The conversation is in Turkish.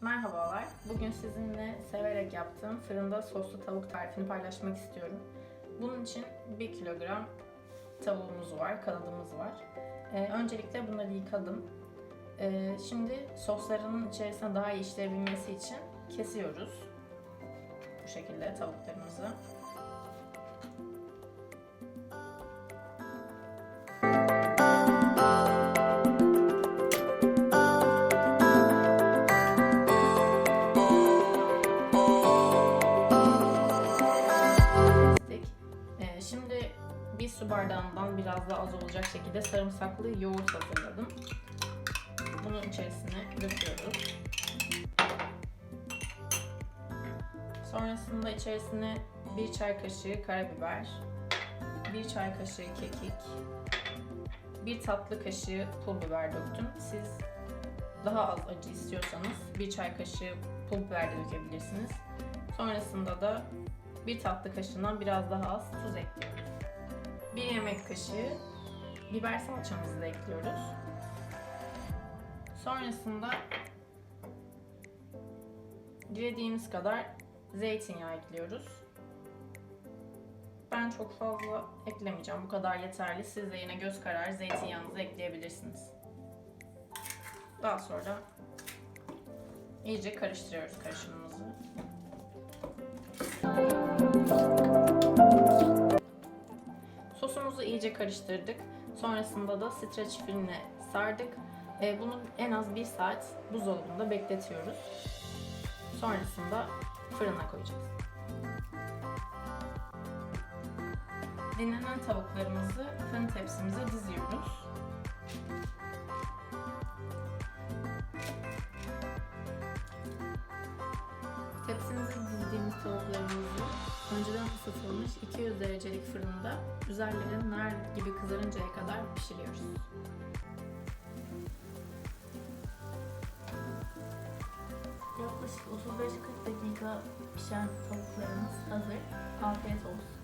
Merhabalar. Bugün sizinle severek yaptığım fırında soslu tavuk tarifini paylaşmak istiyorum. Bunun için 1 kilogram tavuğumuz var, kanadımız var. Ee, öncelikle bunları yıkadım. Ee, şimdi soslarının içerisine daha iyi işleyebilmesi için kesiyoruz. Bu şekilde tavuklarımızı. Su bardağından biraz daha az olacak şekilde sarımsaklı yoğurt hazırladım. Bunun içerisine döküyoruz. Sonrasında içerisine bir çay kaşığı karabiber, bir çay kaşığı kekik, bir tatlı kaşığı pul biber döktüm. Siz daha az acı istiyorsanız bir çay kaşığı pul biber de dökebilirsiniz. Sonrasında da bir tatlı kaşığından biraz daha az tuz ekliyoruz. Bir yemek kaşığı biber salçamızı da ekliyoruz. Sonrasında dilediğimiz kadar zeytinyağı ekliyoruz. Ben çok fazla eklemeyeceğim. Bu kadar yeterli. Siz de yine göz kararı zeytinyağınızı ekleyebilirsiniz. Daha sonra iyice karıştırıyoruz karışımımızı. İyice karıştırdık. Sonrasında da streç filmle sardık. Ee, bunu en az bir saat buzdolabında bekletiyoruz. Sonrasında fırına koyacağız. Dinlenen tavuklarımızı fırın tepsimize diziyoruz. Tepsimize dizdiğimiz tavuklarımızı önceden ısıtılmış 200 derecelik fırında üzerleri nar gibi kızarıncaya kadar pişiriyoruz. Yaklaşık 35-40 dakika pişen tavuklarımız hazır. Afiyet olsun.